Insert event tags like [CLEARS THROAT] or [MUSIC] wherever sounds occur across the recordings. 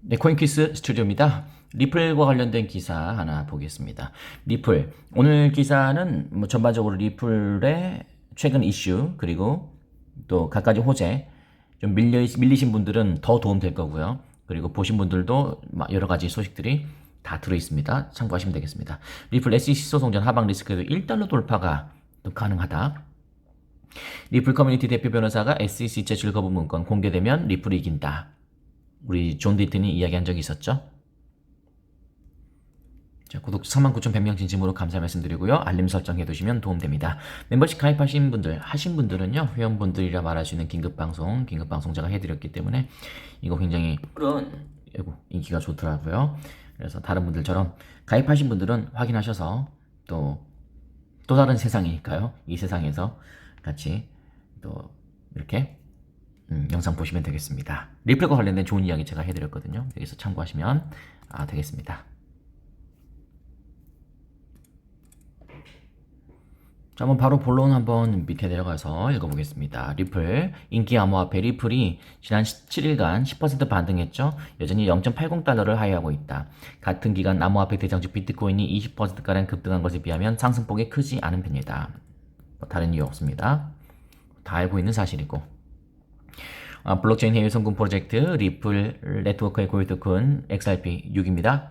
네, 코인퀴스 스튜디오입니다. 리플과 관련된 기사 하나 보겠습니다. 리플. 오늘 기사는 뭐 전반적으로 리플의 최근 이슈, 그리고 또 갖가지 호재, 좀 밀려, 밀리신 분들은 더 도움 될 거고요. 그리고 보신 분들도 막 여러 가지 소식들이 다 들어있습니다. 참고하시면 되겠습니다. 리플 SEC 소송 전 하방 리스크에도 1달러 돌파가 또 가능하다. 리플 커뮤니티 대표 변호사가 SEC 제출 거부 문건 공개되면 리플이 이긴다. 우리 존 디튼이 이야기한 적이 있었죠. 자, 구독 39,100명 진심으로 감사 말씀드리고요. 알림 설정 해두시면 도움됩니다. 멤버십 가입하신 분들, 하신 분들은요, 회원분들이라 말할 수 있는 긴급방송, 긴급방송 제가 해드렸기 때문에 이거 굉장히 그런, 이고 인기가 좋더라고요. 그래서 다른 분들처럼 가입하신 분들은 확인하셔서 또, 또 다른 세상이니까요. 이 세상에서 같이 또 이렇게 음, 영상 보시면 되겠습니다. 리플과 관련된 좋은 이야기 제가 해드렸거든요. 여기서 참고하시면 아, 되겠습니다. 자, 한번 바로 본론 한번 밑에 내려가서 읽어보겠습니다. 리플, 인기 암호화폐 리플이 지난 17일간 10% 반등했죠. 여전히 0.80달러를 하회하고 있다. 같은 기간 암호화폐 대장주 비트코인이 20%가량 급등한 것에 비하면 상승폭이 크지 않은 편이다. 뭐 다른 이유 없습니다. 다 알고 있는 사실이고. 아, 블록체인 해외 성공 프로젝트 리플 네트워크의 고유 토큰 XRP 6입니다.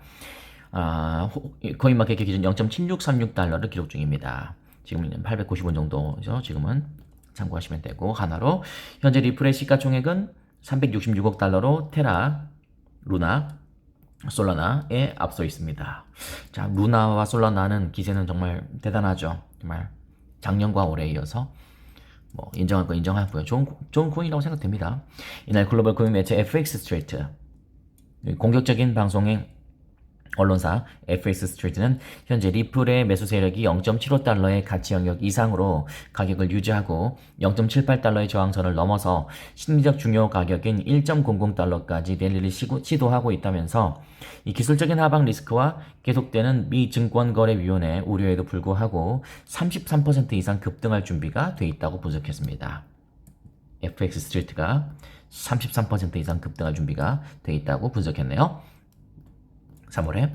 아, 코인마켓 기준 0.7636달러를 기록 중입니다. 지금 890원 정도죠. 지금은 참고하시면 되고 하나로 현재 리플의 시가총액은 366억 달러로 테라, 루나, 솔라나에 앞서 있습니다. 자, 루나와 솔라나는 기세는 정말 대단하죠. 정말 작년과 올해 이어서 뭐 인정할 거 인정하고요. 좋은 좋은 코인이라고 생각됩니다. 이날 글로벌 코인 매체 FX 스트레이트 공격적인 방송의 언론사 FX 스트리트는 현재 리플의 매수 세력이 0.75달러의 가치 영역 이상으로 가격을 유지하고 0.78달러의 저항선을 넘어서 심리적 중요 가격인 1.00달러까지 랠리를 시도하고 있다면서 이 기술적인 하방 리스크와 계속되는 미 증권거래위원회 우려에도 불구하고 33% 이상 급등할 준비가 돼 있다고 분석했습니다. FX 스트리트가 33% 이상 급등할 준비가 돼 있다고 분석했네요. 3월에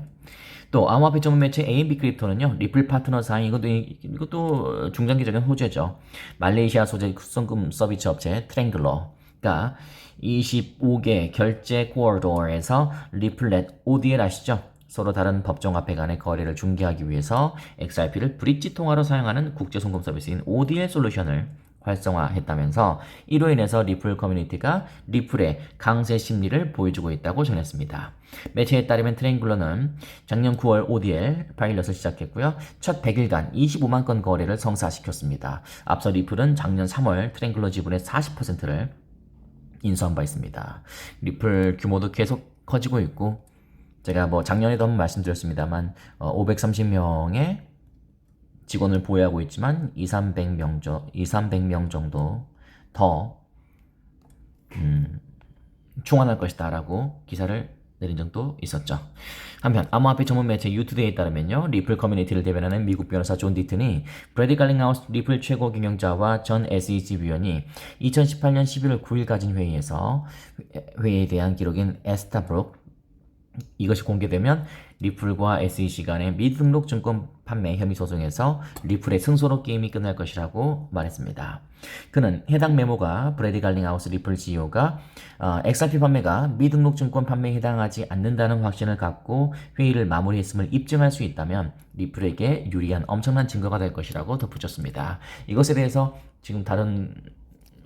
또 암호화폐 전문 매체 AMB 크립토는요 리플 파트너 사인 이것도 이것도 중장기적인 호재죠 말레이시아 소재 송금 서비스 업체 트랭글러가 25개 결제 코어도어에서 리플렛 ODL 아시죠? 서로 다른 법정 화폐 간의 거래를 중개하기 위해서 XRP를 브릿지 통화로 사용하는 국제 송금 서비스인 ODL 솔루션을 활성화했다면서 이로 인해서 리플 커뮤니티가 리플의 강세 심리를 보여주고 있다고 전했습니다. 매체에 따르면 트랭글러는 작년 9월 ODL 파일럿을 시작했고요. 첫 100일간 25만 건 거래를 성사시켰습니다. 앞서 리플은 작년 3월 트랭글러 지분의 40%를 인수한 바 있습니다. 리플 규모도 계속 커지고 있고 제가 뭐 작년에도 한번 말씀드렸습니다만 어, 530명의 직원을 보유하고 있지만 2, 300명, 저, 2, 300명 정도 더 음, 충원할 것이다 라고 기사를 내린 적도 있었죠. 한편 암호화폐 전문 매체 유투데이에 따르면요. 리플 커뮤니티를 대변하는 미국 변호사 존 디튼이 브래디 갈링하우스 리플 최고 경영자와 전 SEC 위원이 2018년 11월 9일 가진 회의에서 회의에 대한 기록인 에스타브록 이것이 공개되면 리플과 SEC 간의 미등록 증권 판매 혐의 소송에서 리플의 승소로 게임이 끝날 것이라고 말했습니다. 그는 해당 메모가 브래디 갈링하우스 리플 CEO가 어, XRP 판매가 미등록 증권 판매에 해당하지 않는다는 확신을 갖고 회의를 마무리했음을 입증할 수 있다면 리플에게 유리한 엄청난 증거가 될 것이라고 덧붙였습니다. 이것에 대해서 지금 다른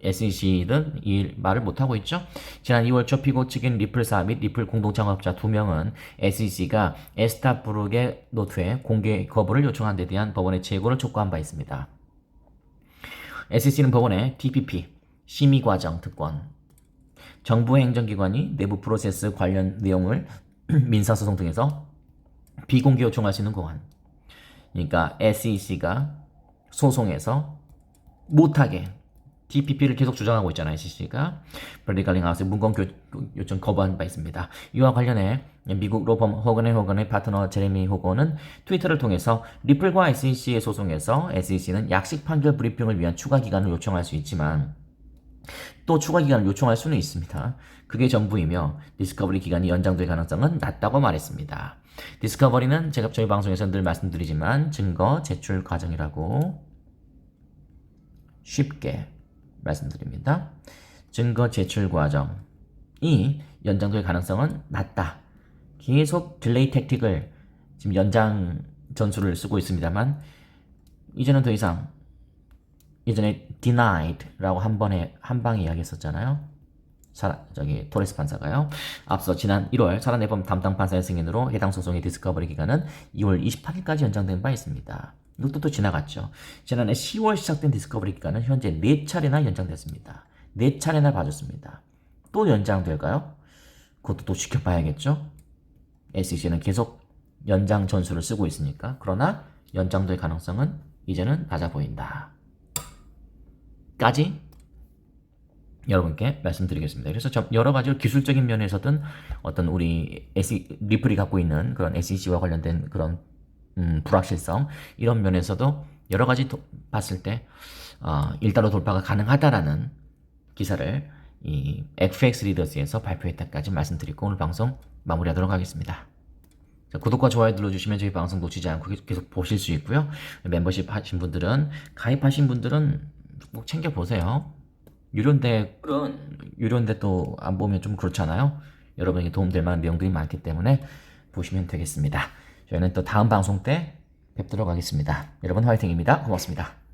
SEC는 이 말을 못하고 있죠. 지난 2월 초 피고 측인 리플사 및 리플 공동창업자 2명은 SEC가 에스타 브룩의 노트에 공개 거부를 요청한 데 대한 법원의 재고를 촉구한 바 있습니다. SEC는 법원에 TPP, 심의과정 특권, 정부 행정기관이 내부 프로세스 관련 내용을 [CLEARS THROAT] 민사소송 등에서 비공개 요청할 수 있는 공안. 그러니까 SEC가 소송에서 못하게 DPP를 계속 주장하고 있잖아요, CC가. 브래디 갈링하우스 문건 요청 거부한 바 있습니다. 이와 관련해 미국 로펌 호건의 호건의 파트너 제레미 호건은 트위터를 통해서 리플과 SEC의 소송에서 SEC는 약식 판결 브리핑을 위한 추가 기간을 요청할 수 있지만 또 추가 기간을 요청할 수는 있습니다. 그게 전부이며 디스커버리 기간이 연장될 가능성은 낮다고 말했습니다. 디스커버리는 제가 저희 방송에서 늘 말씀드리지만 증거 제출 과정이라고 쉽게 말씀드립니다. 증거 제출 과정이 연장될 가능성은 낮다. 계속 딜레이 택틱을 지금 연장 전술을 쓰고 있습니다만 이제는 더 이상 예전에 denied라고 한 번에 한 방에 이야기했었잖아요. 사, 저기 토레스 판사가요. 앞서 지난 1월 살아내범 담당 판사의 승인으로 해당 소송의 디스커버리 기간은 2월 28일까지 연장된 바 있습니다. 이것도 또 지나갔죠. 지난해 10월 시작된 디스커버리 기간은 현재 4차례나 연장됐습니다. 4차례나 봐줬습니다. 또 연장될까요? 그것도 또 지켜봐야겠죠. SEC는 계속 연장 전술을 쓰고 있으니까 그러나 연장될 가능성은 이제는 낮아 보인다. 까지 여러분께 말씀드리겠습니다. 그래서 저 여러 가지 기술적인 면에서든 어떤 우리 SE, 리플이 갖고 있는 그런 SEC와 관련된 그런 음, 불확실성 이런 면에서도 여러 가지 도- 봤을 때 어, 일단로 돌파가 가능하다라는 기사를 이 FX 리더스에서 발표했다까지 말씀드리고 오늘 방송 마무리하도록 하겠습니다. 자, 구독과 좋아요 눌러주시면 저희 방송 놓치지 않고 계속- 보실 수 있고요. 멤버십 하신 분들은 가입하신 분들은 꼭 챙겨 보세요. 유료인데 유료인데 또 안 보면 좀 그렇잖아요. 여러분에게 도움될 만한 내용들이 많기 때문에 보시면 되겠습니다. 저희는 또 다음 방송 때 뵙도록 하겠습니다. 여러분 화이팅입니다. 고맙습니다.